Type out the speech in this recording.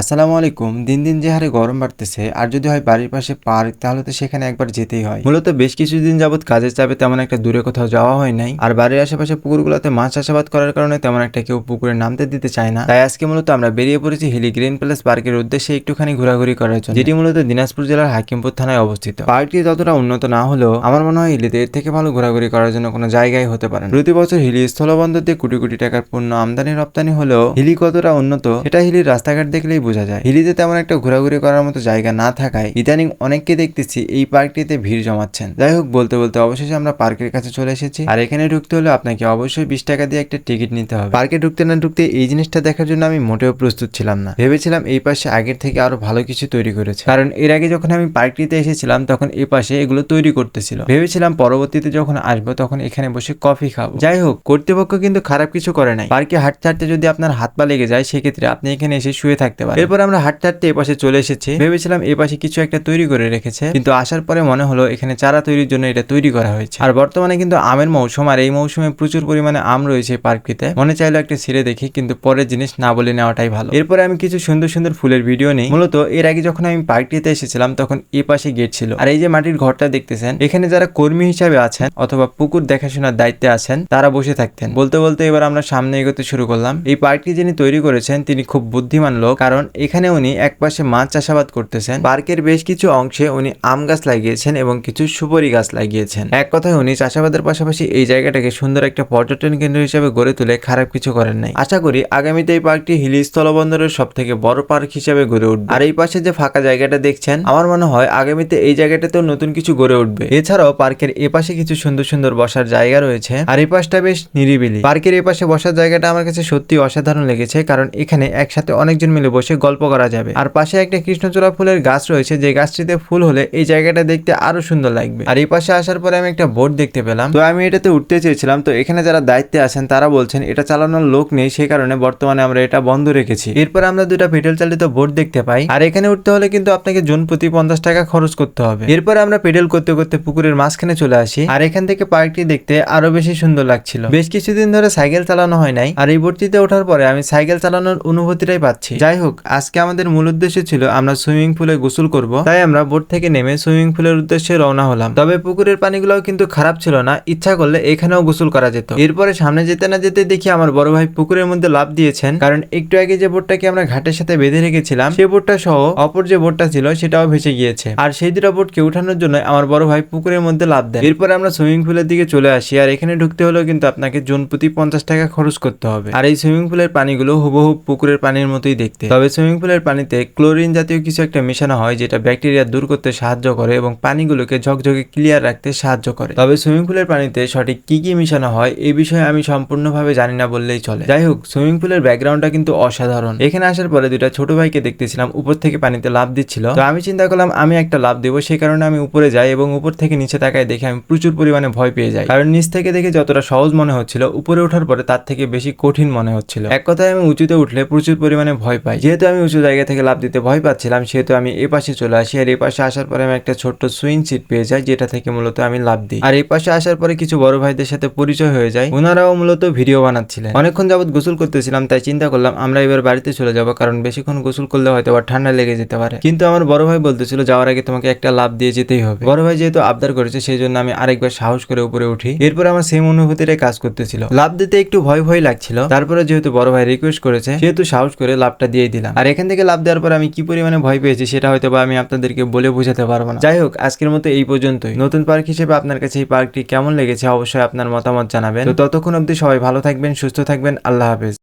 আসসালামু আলাইকুম। দিন দিন যে হারে গরম বাড়তেছে, আর যদি হয় বাড়ির পাশে পার্ক, তাহলে তো সেখানে একবার যেতেই হয়। মূলত বেশ কিছুদিন যাবত কাজের চাপে তেমন একটা দূরে কোথাও যাওয়া হয় নাই। আর বাড়ির আশেপাশে পুকুরগুলোতে মাছ চাষাবাদ করার কারণে তেমন একটা কেউ পুকুরে নামতে দিতে চায় না। তাই আজকে মূলত আমরা বেরিয়ে পড়েছি হিলি গ্রিন প্যালেস পার্কের উদ্দেশ্যে একটুখানি ঘোরাঘুরি করার জন্য, যেটি মূলত দিনাজপুর জেলার হাকিমপুর থানায় অবস্থিত। পার্কটি ততটা উন্নত না হলেও, আমার মনে হয় হিলিতে এর থেকে ভালো ঘোরাঘুরি করার জন্য কোনো জায়গায় হতে পারে প্রতি বছর হিলি স্থলবন্দর দিয়ে কোটি কোটি টাকার পণ্য আমদানি রপ্তানি হলেও, হিলি কতটা উন্নত এটা হিলির রাস্তাঘাট দেখলেই বোঝা যায়। হিলিতে তেমন একটা ঘোরাঘুরি করার মতো জায়গা না থাকায় ইদানিং অনেককে দেখতেছি এই পার্কটিতে ভিড় জমাচ্ছেন। যাই হোক, বলতে বলতে অবশেষে আমরা পার্কের কাছে চলে এসেছি। আর এখানে ঢুকতে হলে আপনাকে অবশ্যই বিশ টাকা দিয়ে একটা টিকিট নিতে হবে। পার্কে ঢুকতে না ঢুকতে এই জিনিসটা দেখার জন্য আমি মোটেও প্রস্তুত ছিলাম না। ভেবেছিলাম এই পাশে আগের থেকে আরও ভালো কিছু তৈরি করেছে। কারণ এর আগে যখন আমি পার্কটিতে এসেছিলাম, তখন এই পাশে এগুলো তৈরি করতেছিল। ভেবেছিলাম পরবর্তীতে যখন আসব, তখন এখানে বসে কফি খাব। যাই হোক, কর্তৃপক্ষ কিন্তু খারাপ কিছু করে নাই। পার্কে হাঁটতে হাঁটতে যদি আপনার হাত পা লেগে যায়, সেক্ষেত্রে আপনি এখানে এসে শুয়ে থাকতে পারেন। এরপর আমরা হাঁটতে হাঁটতে এপাশে চলে এসেছি। ভেবেছিলাম এই পাশে কিছু একটা তৈরি করে রেখেছে, কিন্তু আসার পরে মনে হলো এখানে চারা তৈরির জন্য এটা তৈরি করা হয়েছে। আর বর্তমানে কিন্তু আমের মৌসুম, আর এই মৌসুমে প্রচুর পরিমাণে আম রয়েছে পার্কটিতে। মনে চাইলো একটা ছিঁড়ে দেখি, কিন্তু পরের জিনিস না বলে নেওয়াটাই ভালো। এরপরে আমি কিছু সুন্দর সুন্দর ফুলের ভিডিও নিই। মূলত এর আগে যখন আমি পার্কটিতে এসেছিলাম, তখন এই পাশে গেট ছিল। আর এই যে মাটির ঘরটা দেখতেছেন, এখানে যারা কর্মী হিসাবে আছেন অথবা পুকুর দেখাশোনার দায়িত্বে আছেন, তারা বসে থাকতেন। বলতে বলতে এবার আমরা সামনে এগোতে শুরু করলাম। এই পার্কটি যিনি তৈরি করেছেন, তিনি খুব বুদ্ধিমান লোক, কারণ এখানে উনি এক পাশে মাছ চাষাবাদ করতেছেন। পার্কের বেশ কিছু অংশে উনি আম গাছ লাগিয়েছেন এবং কিছু সুপারি গাছ লাগিয়েছেন। এক কথায় উনি চাষাবাদের পাশাপাশি এই জায়গাটাকে সুন্দর একটা পর্যটন কেন্দ্র হিসেবে গড়ে তুলে খারাপ কিছু করেন নাই। আশা করি আগামীতে এই পার্কটি হিলি স্থলবন্দরের সব থেকে বড় পার্ক হিসেবে গড়ে উঠবে। আর এই পাশে যে ফাঁকা জায়গাটা দেখছেন, আমার মনে হয় আগামীতে এই জায়গাটাতেও নতুন কিছু গড়ে উঠবে। এছাড়াও পার্কের এপাশে কিছু সুন্দর সুন্দর বসার জায়গা রয়েছে, আর এই পাশটা বেশ নিরিবিলি। পার্কের এপাশে বসার জায়গাটা আমার কাছে সত্যি অসাধারণ লেগেছে, কারণ এখানে একসাথে অনেকজন মিলে বসে গল্প করা যাবে। আর পাশে একটা কৃষ্ণচূড়া ফুলের গাছ রয়েছে, যে গাছটিতে ফুল হলে এই জায়গাটা দেখতে আরও সুন্দর লাগবে। আর এই পাশে আসার পরে আমি একটা বোর্ড দেখতে পেলাম। তো আমি এটাতে উঠতে চেয়েছিলাম, তো এখানে যারা দায়িত্বে আছেন তারা বলছেন, এটা চালানোর লোক নেই সেই কারণে বর্তমানে আমরা এটা বন্ধ রেখেছি। এরপর আমরা দুটা পেট্রোল চালিত বোর্ড দেখতে পাই। আর এখানে উঠতে হলে কিন্তু আপনাকে জন প্রতি পঞ্চাশ টাকা খরচ করতে হবে। এরপর আমরা পেডেল করতে করতে পুকুরের মাঝখানে চলে আসি। আর এখান থেকে পার্কটি দেখতে আরও বেশি সুন্দর লাগছিল। বেশ কিছুদিন ধরে সাইকেল চালানো হয় নাই। আর এই বোটটিতে ওঠার পরে আমি সাইকেল চালানোর অনুভূতিটাই পাচ্ছি। যাই হোক আজকে আমাদের মূল উদ্দেশ্য ছিল আমরা সুইমিং পুলে গোসল করব, তাই আমরা বোট থেকে নেমে সুইমিং পুলের উদ্দেশ্যে রওনা হলাম। তবে পুকুরের পানিগুলোও কিন্তু খারাপ ছিল না, ইচ্ছা করলে এখানেও গোসল করা যেত। এরপরে সামনে যেতে না যেতে দেখি আমার বড় ভাই পুকুরের মধ্যে লাভ দিয়েছেন, কারণ একটু আগে যে বোটটাকে আমরা ঘাটের সাথে বেঁধে রেখেছিলাম সেই বোটটা সহ অপর যে বোটটা ছিল সেটাও ভেসে গিয়েছে। আর সেই দুটা বোটকে উঠানোর জন্য আমার বড় ভাই পুকুরের মধ্যে লাভ দেয় এরপরে আমরা সুইমিং পুলের দিকে চলে আসি, আর এখানে ঢুকতে হলেও কিন্তু আপনাকে জন প্রতি পঞ্চাশ টাকা খরচ করতে হবে। আর এই সুইমিং পুলের পানিগুলো হুবহু পুকুরের পানির মতোই দেখতে। তবে সুইমিং পুলের পানিতে ক্লোরিন জাতীয় কিছু একটা মেশানো হয় যেটা ব্যাকটেরিয়া দূর করতে সাহায্য করে এবং পানিগুলোকে ঝকঝকে ক্লিয়ার রাখতে সাহায্য করে। তবে সুইমিং পুলের পানিতে সঠিক কি কি মেশানো হয় এই বিষয়ে আমি সম্পূর্ণভাবে জানি না বললেই চলে। যাই হোক, সুইমিং পুলের ব্যাকগ্রাউন্ডটা কিন্তু অসাধারণ। এখানে আসার পরে দুটা ছোট ভাইকে দেখতেছিলাম, উপর থেকে পানিতে লাভ দিচ্ছিল। তো আমি চিন্তা করলাম, আমি একটা লাভ দেবো সেই কারণে আমি উপরে যাই এবং উপর থেকে নিচে তাকায় দেখে আমি প্রচুর পরিমাণে ভয় পেয়ে যাই। কারণ নিচ থেকে দেখে যতটা সহজ মনে হচ্ছিল, উপরে ওঠার পরে তার থেকে বেশি কঠিন মনে হচ্ছিল। এক কথায় আমি উঁচুতে উঠলে প্রচুর পরিমাণে ভয় পাই। যেহেতু আমি উঁচু জায়গা থেকে লাভ দিতে ভয় পাচ্ছিলাম, সেহেতু আমি এই পাশে চলে আসি। আর এই পাশে আসার পরে আমি একটা ছোট্ট সুইং সিট পেয়ে যাই, যেটা থেকে মূলত আমি লাভ দিই। আর এই পাশে আসার পরে কিছু বড় ভাইদের সাথে পরিচয় হয়ে যায়। ওনারাও মূলত ভিডিও বানাচ্ছিলেন। অনেকক্ষণ যাবত গোসল করতেছিলাম, তাই চিন্তা করলাম, আমরা এবার বাড়িতে চলে যাব, কারণ বেশিক্ষণ গোসল করলে হয়তো আবার ঠান্ডা লেগে যেতে পারে। কিন্তু আমার বড় ভাই বলতেছিল, যাওয়ার আগে তোমাকে একটা লাভ দিয়ে যেতেই হবে। বড় ভাই যেহেতু আবদার করেছে সেই জন্য আমি আরেকবার সাহস করে উপরে উঠি। এরপর আমার সেম অনুভূতিটাই কাজ করতেছিল। লাভ দিতে একটু ভয় ভয় লাগছিল। তারপরে যেহেতু বড় ভাই রিকোয়েস্ট করেছে, সেহেতু সাহস করে লাভটা দিয়ে দিলাম। আর এখান থেকে লাভ দেওয়ার পর আমি কি পরিমাণে ভয় পেয়েছি সেটা হয়তো বা আমি আপনাদেরকে বলে বোঝাতে পারব না। যাই হোক, আজকের মতো এই পর্যন্তই। নতুন পার্ক হিসেবে আপনার কাছে এই পার্কটি কেমন লেগেছে অবশ্যই আপনার মতামত জানাবেন। তো ততক্ষণ অব্দি সবাই ভালো থাকবেন, সুস্থ থাকবেন। আল্লাহ হাফেজ।